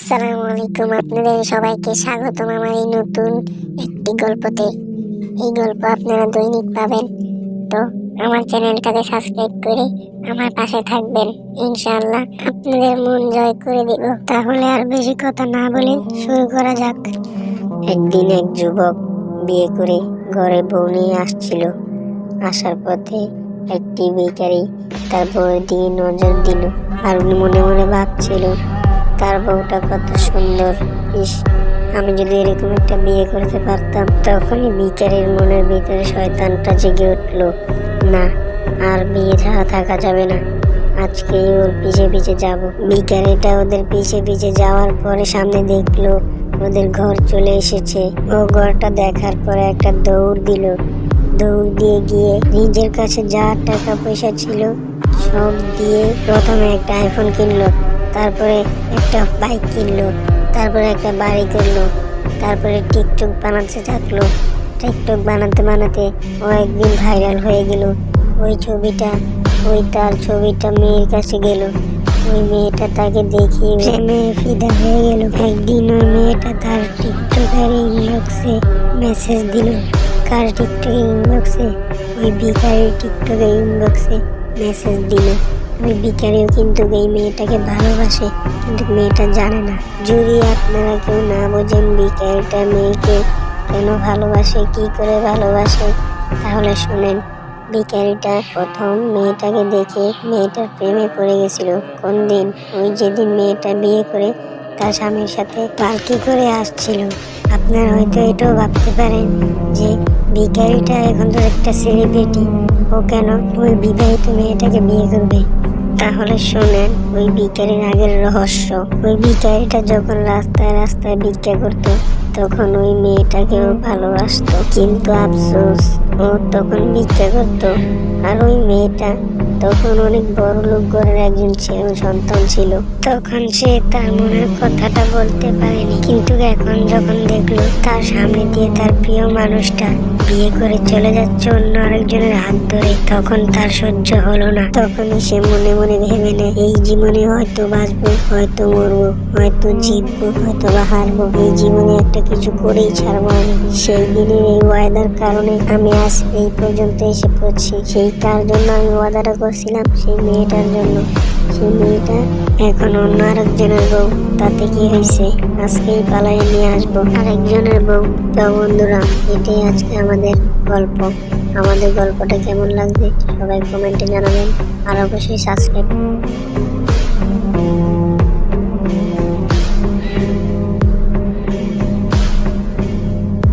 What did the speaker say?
আসসালামু আলাইকুম আপনাদের সবাইকে স্বাগতম আমার এই নতুন একটি গল্পতে। এই গল্প আপনারা দৈনিক পাবেন। তো আমার চ্যানেলটাকে সাবস্ক্রাইব করে আমার পাশে থাকবেন, ইনশাআল্লাহ। আপনাদের মন জয় করে দিব। তাহলে আর বেশি কথা না বলে শুরু করা যাক। একদিন এক যুবক বিয়ে করে ঘরে বউ নিয়ে আসছিল। আসার পথে একটি বেকারি তার বউয়ের দিকে নজর দিল। আর উনি মনে মনে ভাবছিল তার বউটা কত সুন্দর। ইস, আমি যদি এরকম একটা বিয়ে করতে পারতাম, তখনই বিকারের মনের ভিতরে শয়তানটা জেগে উঠল। না, আর বিয়ে ছাড়া থাকা যাবে না। আজকে ওর পিছে পিছে যাব। বিকারিটা ওদের পিছে পিছে যাওয়ার পরে সামনে দেখল ওদের ঘর চলে এসেছে। ও ঘরটা দেখার পরে একটা দৌড় দিল। দৌড় দিয়ে গিয়ে নিজের কাছে যা টাকা পয়সা ছিল সব দিয়ে প্রথমে একটা আইফোন কিনলো। তারপরে একটা বাইক কিনলো তারপরে একটা বাড়ি করল তারপরে টিকটক বানাতে থাকল। টিকটক বানাতে বানাতে ও একদিন ভাইরাল হয়ে গেল। ওই ছবিটা ওই তার ছবিটা মেয়ের কাছে গেল। ওই মেয়েটা তাকে দেখি প্রেমে ফিদা হয়ে গেল। একদিন ওই মেয়েটা তার টিকটকের ইনবক্সে মেসেজ দিল। কার টিকটকের ইনবক্সে ওই বিকারের টিকটকের ইনবক্সে মেসেজ দিল। ওই বিকারেও কিন্তু এই মেয়েটাকে ভালোবাসে, কিন্তু মেয়েটা জানে না। যদি আপনারা কেউ না বোঝেন বিকারিটা মেয়েকে কেন ভালোবাসে, কি করে ভালোবাসে, তাহলে শুনেন ভিখারিটা প্রথম মেয়েটাকে দেখে মেয়েটার প্রেমে পড়ে গেছিল। কোন দিন? ওই যেদিন মেয়েটা বিয়ে করে তার স্বামীর সাথে পালকি করে আসছিল। আপনারা হয়তো এটাও ভাবতে পারেন যে ভিখারিটা এখন তো একটা সেলিব্রিটি ও কেন? ওই বিবাহিত মেয়েটাকে বিয়ে করবে। তাহলে শোনেন, ওই ভিখারির আগের রহস্য। ওই ভিখারিটা যখন রাস্তায় রাস্তায় ভিক্ষা করতো, তখন ওই মেয়েটাকেও ভালোবাসতো। কিন্তু আফসোস, ও তখন ভিক্ষা করতো। আর ওই মেয়েটা তখন অনেক বড় লোক ঘরের একজন ছিল সন্তান ছিল। তখন সে তার মনের কথাটা বলতে পারেনি। কিন্তু এখন যখন দেখল, তার সামনে দিয়ে তার প্রিয় মানুষটা বিয়ে করে চলে যাচ্ছে, অন্য আরেকজনের হাত ধরে। তখন তার সহ্য হলো না। তখনই সে মনে মনে ভেবে নেয়, এই জীবনে হয়তো বাঁচবো, হয়তো মরবো, হয়তো জিতবো, হয়তো বা হারবো। এই জীবনে একটা কিছু করেই ছাড়বো আমি। সেই দিনের এই ওয়াদার কারণে আমি আজ এই পর্যন্ত এসে পড়ছি। সেই তার জন্য আমি ওয়াদাটা করছিলাম, সেই মেয়েটার জন্য। সেই মেয়েটা। এখন অন্য আরেকজনের বউ। তাতে কি হয়েছে? আজকেই পালাই নিয়ে আসব আরেকজনের বউ। তো বন্ধুরা, এটাই আজকে আমাদের গল্প। আমাদের গল্পটা কেমন লাগবে সবাই কমেন্টে জানাবেন। আর অবশ্যই সাবস্ক্রাইব